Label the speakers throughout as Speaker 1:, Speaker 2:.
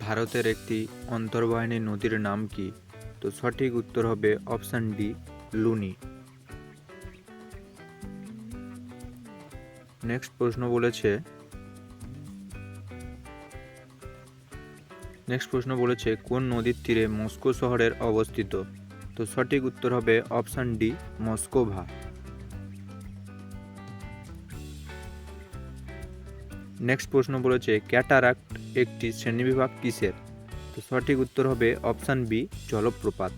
Speaker 1: ভারতের একটি অন্তর্বাহিনী নদীর নাম কি? তো সঠিক উত্তর হবে অপশান ডি, লুনি। নেক্সট প্রশ্ন বলেছে, নেক্সট প্রশ্ন বলেছে, কোন নদীর তীরে মস্কো শহরের অবস্থিত? তো সঠিক উত্তর হবে অপশান ডি, মস্কোভা। নেক্সট প্রশ্ন বলেছে, ক্যাটারাক্ট একটি শ্রেণীবিভাগ কিসের? তো সঠিক উত্তর হবে অপশান বি, জলপ্রপাত।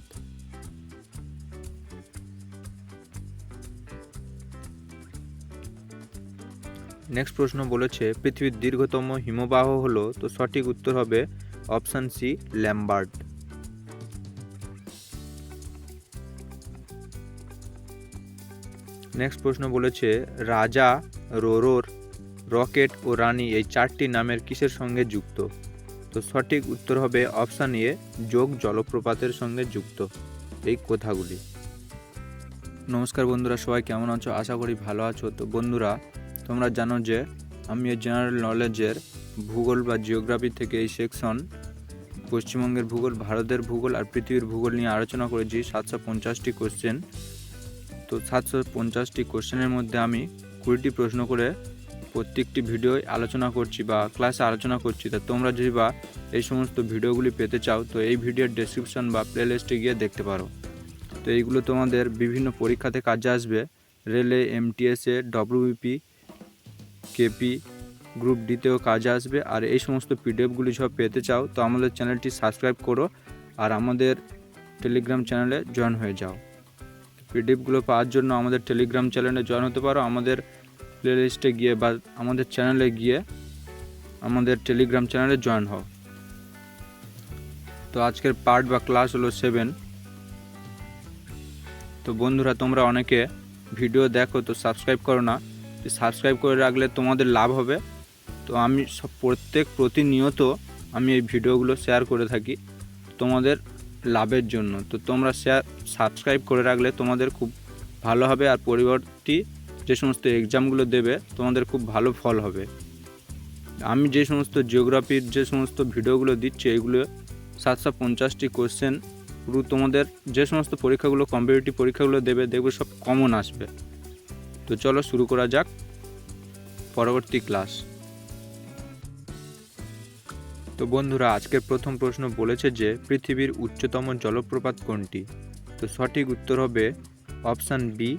Speaker 1: নেক্সট প্রশ্ন বলেছে, পৃথিবীর দীর্ঘতম হিমবাহ হলো, তো সঠিক উত্তর হবে অপশান সি ল্যাম্বার্ট নেক্সট প্রশ্ন বলেছে, রাজা রোরোর রকেট ও রানী এই চারটি নামের কিসের সঙ্গে যুক্ত? তো সঠিক উত্তর হবে অপশান এ, যোগ জলপ্রপাতের সঙ্গে যুক্ত, এই কথাগুলি। নমস্কার বন্ধুরা, সবাই কেমন আছো? আশা করি ভালো আছো। তো বন্ধুরা, তোমরা জানো যে আমি জেনারেল নলেজের ভূগোল বা জিওগ্রাফি থেকে এই সেকশন, পশ্চিমবঙ্গের ভূগোল, ভারতের ভূগোল আর পৃথিবীর ভূগোল নিয়ে আলোচনা করেছি, সাতশো পঞ্চাশটি কোশ্চেন তো সাতশো পঞ্চাশটি কোশ্চেনের মধ্যে আমি কুড়িটি প্রশ্ন করে প্রত্যেকটি ভিডিওয় আলোচনা করছি বা ক্লাসে আলোচনা করছি, তা তোমরা যদি বা এই সমস্ত ভিডিওগুলি পেতে চাও, তো এই ভিডিওর ডেসক্রিপশন বা প্লেলিস্টে গিয়ে দেখতে পারো। তো এইগুলো তোমাদের বিভিন্ন পরীক্ষাতে কাজে আসবে। রেলে এমটিএসে ডব্লিউবিপি কেপি গ্রুপ ডিতেও কাজে আসবে। আর এই সমস্ত পিডিএফগুলি সব পেতে চাও, তো আমাদের চ্যানেলটি সাবস্ক্রাইব করো আর আমাদের টেলিগ্রাম চ্যানেলে জয়েন হয়ে যাও। পিডিএফগুলো পাওয়ার জন্য আমাদের টেলিগ্রাম চ্যানেলে জয়েন হতে পারো। আমাদের প্লেলিস্টে গিয়ে বা আমাদের চ্যানেলে গিয়ে আমাদের টেলিগ্রাম চ্যানেলে জয়েন হও। তো আজকের পার্ট বা ক্লাস হলো সেভেন তো বন্ধুরা, তোমরা অনেকে ভিডিও দেখো, তো সাবস্ক্রাইব করো না। সাবস্ক্রাইব করে রাখলে তোমাদের লাভ হবে। তো আমি সব প্রত্যেক প্রতিনিয়ত আমি এই ভিডিওগুলো শেয়ার করে থাকি তোমাদের লাভের জন্য। তো তোমরা শেয়ার সাবস্ক্রাইব করে রাখলে তোমাদের খুব ভালো হবে আর পরিবর্তী যে সমস্ত এক্সামগুলো দেবে, তোমাদের খুব ভালো ফল হবে। আমি যে সমস্ত জিওগ্রাফির যে সমস্ত ভিডিওগুলো দিচ্ছি, এগুলো সাতশো পঞ্চাশটি কোশ্চেন পুরো তোমাদের যে সমস্ত পরীক্ষাগুলো কম্পিটিটিভ পরীক্ষাগুলো দেবে, দেখবে সব কমন আসবে। তো চলো শুরু করা যাক পরবর্তী ক্লাস তো বন্ধুরা, আজকের প্রথম প্রশ্ন বলেছে যে, পৃথিবীর উচ্চতম জলপ্রপাত কোনটি? তো সঠিক উত্তর হবে অপশান বি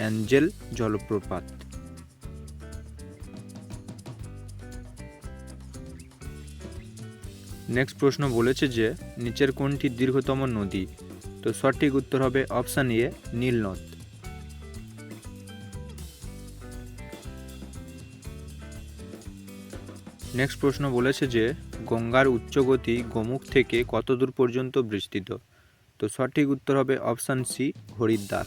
Speaker 1: অ্যাঞ্জেল জলপ্রপাত। নেক্সট প্রশ্ন বলেছে যে, নিচের কোনটি দীর্ঘতম নদী? তো সঠিক উত্তর হবে অপশান এ, নীল নদ। নেক্সট প্রশ্ন বলেছে যে, গঙ্গার উচ্চগতি গোমুখ থেকে কত দূর পর্যন্ত বিস্তৃত? তো সঠিক উত্তর হবে অপশান সি, হরিদ্বার।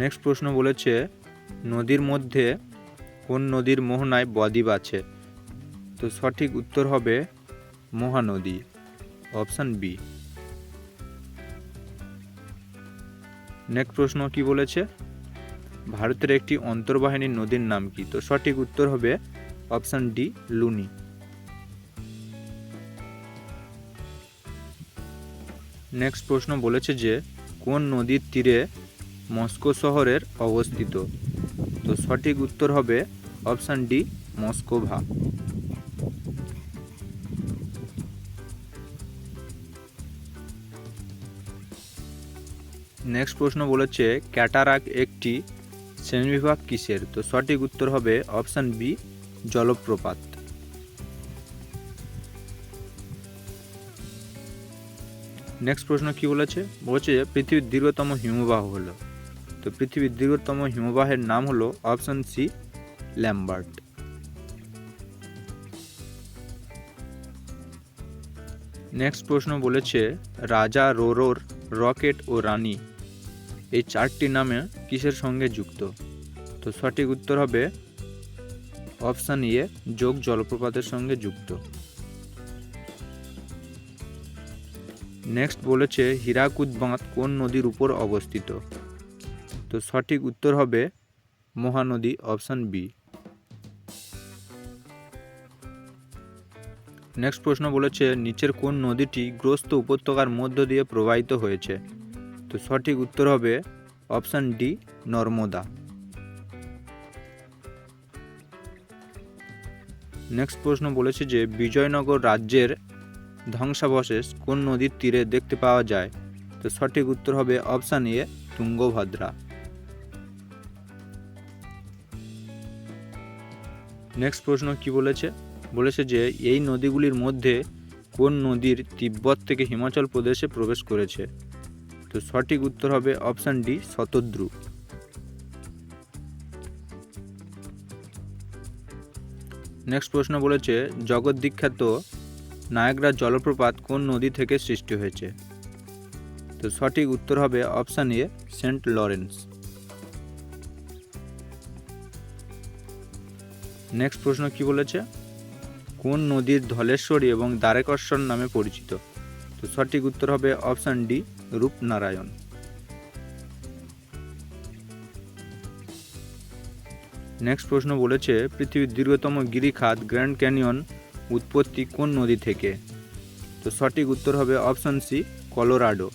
Speaker 1: নেক্সট প্রশ্ন বলেছে, নদীর মধ্যে কোন নদীর মোহনায় বদ্বীপ আছে? তো সঠিক উত্তর হবে মহানদী, অপশান বি নেক্সট প্রশ্ন কি বলেছে? ভারতের একটি অন্তর্বাহিনী নদীর নাম কি? তো সঠিক উত্তর হবে অপশান ডি লুনি। নেক্সট প্রশ্ন বলেছে যে, কোন নদীর তীরে মস্কো শহরের অবস্থিত। তো সঠিক উত্তর হবে অপশান ডি, মস্কোভা। নেক্সট প্রশ্ন বলেছে, ক্যাটারাক একটি শ্রেণীবিভাগ কিসের? তো সঠিক উত্তর হবে অপশান বি, জলপ্রপাত। নেক্সট প্রশ্ন কি বলেছে? বলছে পৃথিবীর দীর্ঘতম হিমবাহ হলো। তো পৃথিবীর দীর্ঘতম হিমবাহের নাম হলো অপশান সি ল্যাম্বার্ট। নেক্সট প্রশ্ন বলেছে, রাজা রোরোর রকেট ও রানী, এই চারটি নামে কিসের সঙ্গে যুক্ত? তো সঠিক উত্তর হবে অপশান ইয়ে যোগ জলপ্রপাতের সঙ্গে যুক্ত। নেক্সট বলেছে, হীরাকুদ বাঁধ কোন নদীর উপর অবস্থিত? তো সঠিক উত্তর হবে মহানদী অপশান বি। নেক্সট প্রশ্ন বলেছে, নিচের কোন নদীটি গ্রস্ত উপত্যকার মধ্য দিয়ে প্রবাহিত হয়েছে? তো সঠিক উত্তর হবে অপশান ডি, নর্মদা। নেক্সট প্রশ্ন বলেছে যে, বিজয়নগর রাজ্যের ধ্বংসাবশেষ কোন নদীর তীরে দেখতে পাওয়া যায়? তো সঠিক উত্তর হবে অপশান এ, তুঙ্গভদ্রা। নেক্সট প্রশ্ন কি বলেছে? বলেছে যে, এই নদীগুলির মধ্যে কোন নদীর তিব্বত থেকে হিমাচল প্রদেশে প্রবেশ করেছে? তো সঠিক উত্তর হবে অপশান ডি শতদ্রু। নেক্সট প্রশ্ন বলেছে, জগৎ বিখ্যাত নায়গ্রা জলপ্রপাত কোন নদী থেকে সৃষ্টি হয়েছে? তো সঠিক উত্তর হবে option A Saint Lawrence next প্রশ্ন কি বলেছে? কোন নদীর ধলেশ্বরী এবং দ্বারেকশ্বর নামে পরিচিত? তো সঠিক উত্তর হবে অপশান ডি, রূপনারায়ণ। নেক্সট প্রশ্ন বলেছে, পৃথিবীর দীর্ঘতম গিরিখাত গ্র্যান্ড ক্যানিয়ন উৎপত্তি কোন নদী থেকে? তো সঠিক উত্তর হবে অপশান সি, কলোরাডো।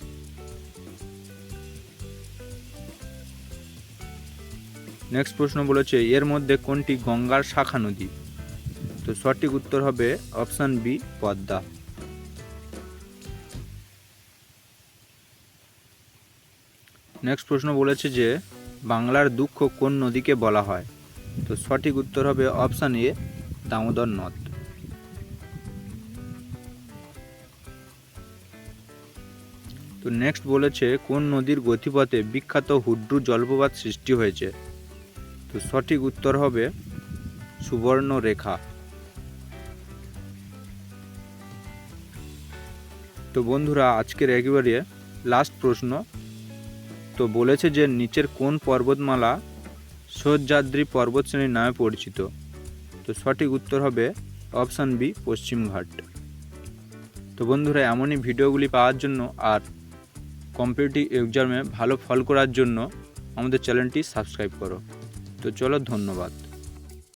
Speaker 1: নেক্সট প্রশ্ন বলেছে, এর মধ্যে কোনটি গঙ্গার শাখা নদী? তো সঠিক উত্তর হবে অপশান বি পদ্মা। নেক্সট প্রশ্ন বলেছে যে, বাংলার দুঃখ কোন নদীকে বলা হয়? তো সঠিক উত্তর হবে অপশান এ দামোদর নদ। তো নেক্সট বলেছে, কোন নদীর গতিপথে বিখ্যাত হুড্রু জলপ্রপাত সৃষ্টি হয়েছে? তো সঠিক উত্তর হবে সুবর্ণ রেখা তো বন্ধুরা, আজকের একেবারে লাস্ট প্রশ্ন। তো বলেছে যে নিচের কোন পর্বতমালা সহ্যাদ্রি পর্বতশ্রেণীর নামে পরিচিত? তো সঠিক উত্তর হবে অপশান বি পশ্চিমঘাট তো বন্ধুরা, এমনই ভিডিওগুলি পাওয়ার জন্য আর কম্পিটিটিভ এক্সামে ভালো ফল করার জন্য আমাদের চ্যানেলটি সাবস্ক্রাইব করো। তো চলো ধন্যবাদ।